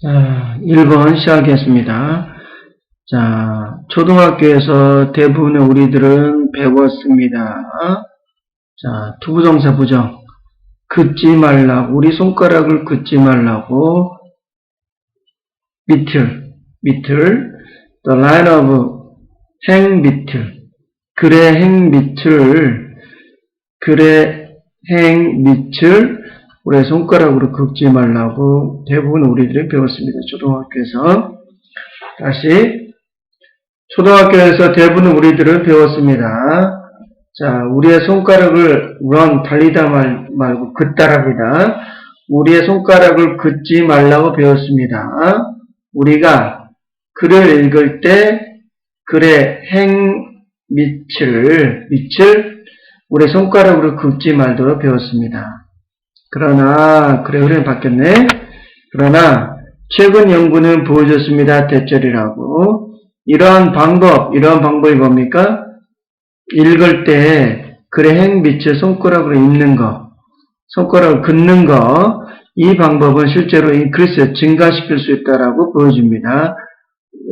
자, 1번 시작하겠습니다. 자, 초등학교에서 대부분의 우리들은 배웠습니다. 자, 투부정사 부정. 긋지 말라고, 우리 손가락을 긋지 말라고, 밑을, 밑을, the line of 행 밑을, 글의 행 밑을, 글의 행 밑을 우리의 손가락으로 긋지 말라고 대부분 우리들이 배웠습니다. 초등학교에서. 다시, 초등학교에서 대부분 우리들은 배웠습니다. 자, 우리의 손가락을 run, 달리다 말, 말고 긋다랍니다. 우리의 손가락을 긋지 말라고 배웠습니다. 우리가 글을 읽을 때 글의 행 밑을, 밑을 우리 손가락으로 긋지 말도록 배웠습니다. 그러나, 그래, 흐름이 바뀌었네. 그러나, 최근 연구는 보여줬습니다. 대절이라고. 이러한 방법, 이러한 방법이 뭡니까? 읽을 때 글의 행 밑을 손가락으로 읽는 거, 손가락을 긋는 거, 이 방법은 실제로 인크리스, 증가시킬 수 있다라고 보여줍니다.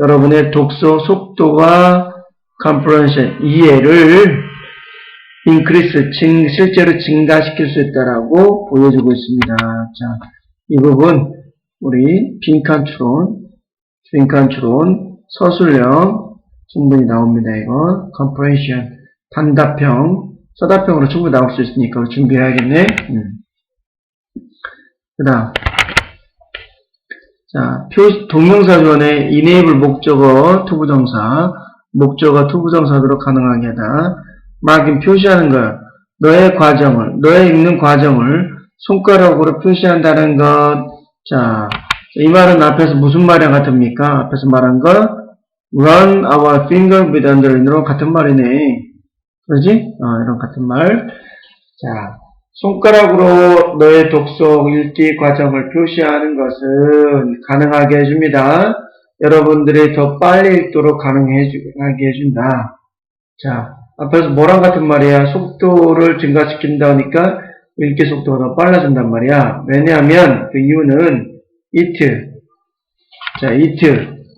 여러분의 독서 속도와 컴프레션, 이해를 인크리스, 증, 실제로 증가시킬 수 있다라고 보여주고 있습니다. 자, 이 부분, 우리 빈칸 추론, 빈칸 추론, 서술형, 충분히 나옵니다, 이거. 컴프레션, 단답형, 서답형으로 충분히 나올 수 있으니까 준비해야겠네. 음. 그 다음. 자, 표, 동명사 조원의 enable 목적어, 투부정사, 목적어, 투부정사로 가능하게 하다. 막인 표시하는 것, 너의 과정을, 너의 읽는 과정을 손가락으로 표시한다는 것. 자, 이 말은 앞에서 무슨 말이랑 같습니까? 앞에서 말한 거, run our finger with underline으로 같은 말이네. 그러지? 어, 이런 같은 말. 자, 손가락으로 너의 독서 읽기 과정을 표시하는 것은 가능하게 해줍니다. 여러분들이 더 빨리 읽도록 가능하게 해준다. 자, 앞에서 뭐랑 같은 말이야? 속도를 증가시킨다니까 읽기 속도가 더 빨라진단 말이야. 왜냐하면 그 이유는 it. 자, it.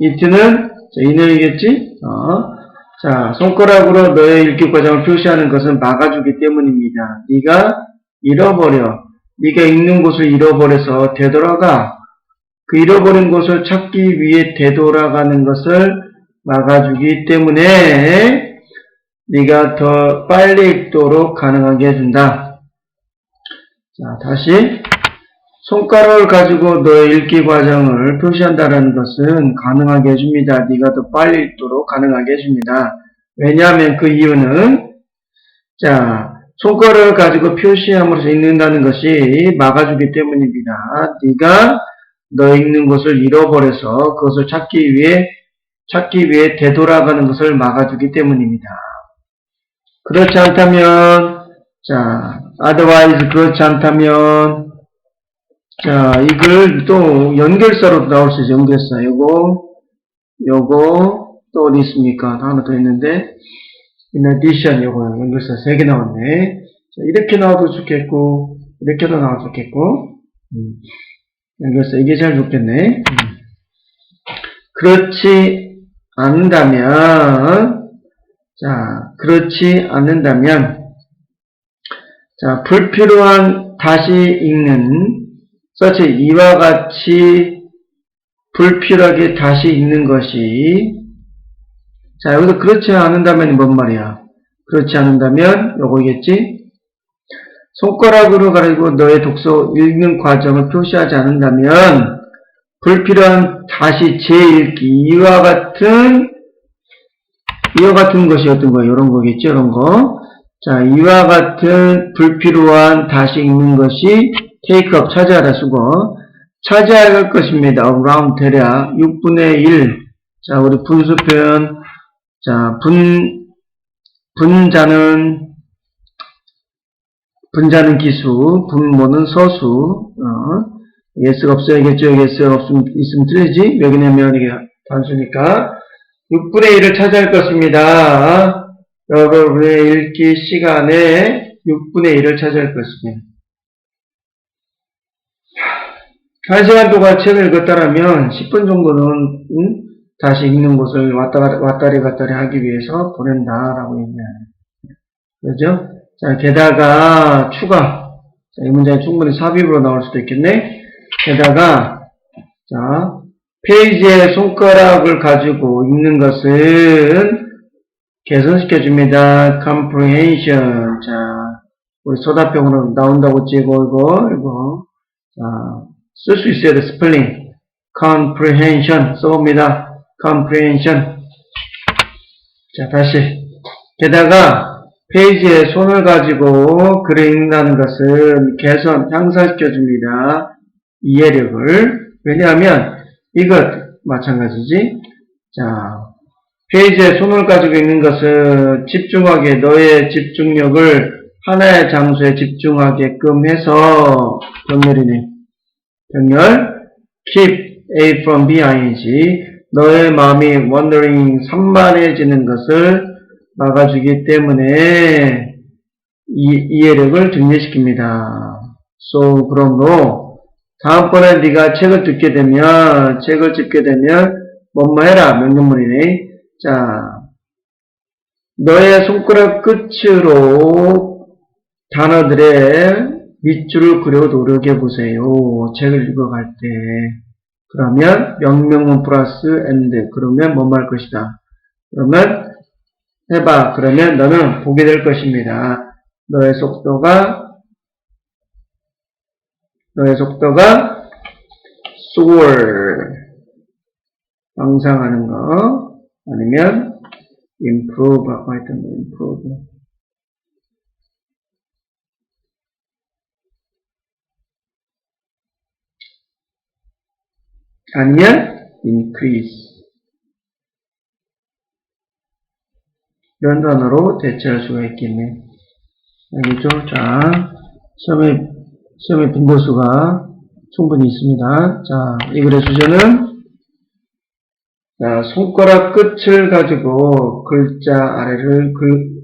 it는 자, 이는이겠지? 어. 자, 손가락으로 너의 읽기 과정을 표시하는 것은 막아주기 때문입니다. 네가 잃어버려. 네가 읽는 곳을 잃어버려서 되돌아가. 그 잃어버린 곳을 찾기 위해 되돌아가는 것을 막아주기 때문에 네가 더 빨리 읽도록 가능하게 해준다. 자, 다시 손가락을 가지고 너의 읽기 과정을 표시한다는 것은 가능하게 해줍니다. 네가 더 빨리 읽도록 가능하게 해줍니다. 왜냐하면 그 이유는 자 손가락을 가지고 표시함으로써 읽는다는 것이 막아주기 때문입니다. 네가 너 읽는 것을 잃어버려서 그것을 찾기 위해 찾기 위해 되돌아가는 것을 막아주기 때문입니다. 그렇지 않다면 자 otherwise 그렇지 않다면 자, 이걸 또 연결사로 나올 수 있어, 연결사. 요거, 요거, 또 어디 있습니까? 하나 더 있는데, in addition, 요거, 연결사 세개 나왔네. 자, 이렇게 나와도 좋겠고, 이렇게도 나와도 좋겠고, 음, 연결사, 이게 제일 좋겠네. 음. 그렇지 않는다면, 자, 그렇지 않는다면, 자, 불필요한 다시 읽는, 서치 이와 같이 불필요하게 다시 읽는 것이 자 여기서 그렇지 않는다면 뭔 말이야? 그렇지 않는다면 요거겠지? 손가락으로 가지고 너의 독서 읽는 과정을 표시하지 않는다면 불필요한 다시 재읽기 이와 같은 이와 같은 것이 어떤 거야 이런 거겠죠 이런 거 자 이와 같은 불필요한 다시 읽는 것이 up, 차지하다 수고. 차지할 것입니다. around 대략 6분의 1. 자, 우리 분수 표현. 자, 분, 분자는, 분자는 기수, 분모는 서수. 어, 예스가 없어야겠죠. 예스가 없으면, 있으면 틀리지. 왜냐면 이게 단수니까. 6분의 1을 차지할 것입니다. 여러분의 읽기 시간에 6분의 1을 차지할 것입니다. 1시간 동안 책을 읽었다라면 10분 정도는 음, 다시 읽는 곳을 왔다, 갔- 왔다리 갔다리 하기 위해서 보낸다라고 얘기하는 그죠? 자, 게다가 추가 자, 이 문장이 충분히 삽입으로 나올 수도 있겠네 게다가 자, 페이지에 손가락을 가지고 읽는 것은 개선시켜 줍니다. comprehension. 자, 우리 소다병으로 나온다고 찍어 이거 이거. 자, 쓸 수 있어야 돼. 스펠링. comprehension 써봅니다. comprehension. 자, 다시. 게다가 페이지에 손을 가지고 글을 읽는다는 것은 개선, 향상시켜 줍니다. 이해력을. 왜냐하면 이것 마찬가지지. 자, 페이지에 손을 가지고 있는 것은 집중하게 너의 집중력을 하나의 장소에 집중하게끔 해서 병렬이네. 병렬 keep A from B ing 너의 마음이 wandering 산만해지는 것을 막아주기 때문에 이, 이해력을 증대시킵니다. So 그러므로 다음번에 네가 책을 듣게 되면 책을 찍게 되면 뭐뭐 해라 명령문이네. 자, 너의 손가락 끝으로 단어들의 밑줄을 그려 노력해 보세요. 책을 읽어갈 때. 그러면 명명문 플러스 and 그러면 뭐뭐 할 것이다. 그러면 해봐. 그러면 너는 보게 될 것입니다. 너의 속도가 너의 속도가 soar 향상하는 거 아니면 improve 아까 했던 거 improve 아니면 increase 이런 단어로 대체할 수가 있겠네. 알겠죠? 자, 시험에, 시험에 분보수가 충분히 있습니다. 자, 이 글의 주제는 자, 손가락 끝을 가지고 글자 아래를 글,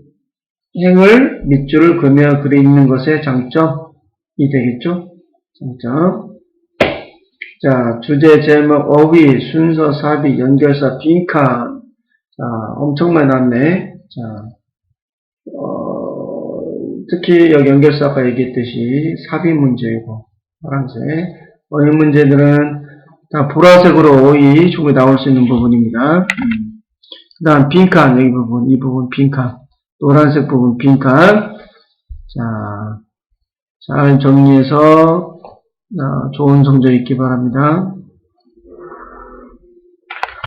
행을 밑줄을 그며 글에 있는 것의 장점이 되겠죠? 장점. 자, 주제, 제목, 어휘, 순서, 사비, 연결사, 빈칸. 자, 엄청 많이 났네. 자, 어, 특히 여기 연결사 아까 얘기했듯이 삽입 문제이고, 파란색. 어휘 문제들은 다 보라색으로 어휘 충분히 나올 수 있는 부분입니다. 음. 그 다음 빈칸, 여기 부분, 이 부분 빈칸. 노란색 부분 빈칸. 자, 잘 정리해서 아, 좋은 성적 있기 바랍니다.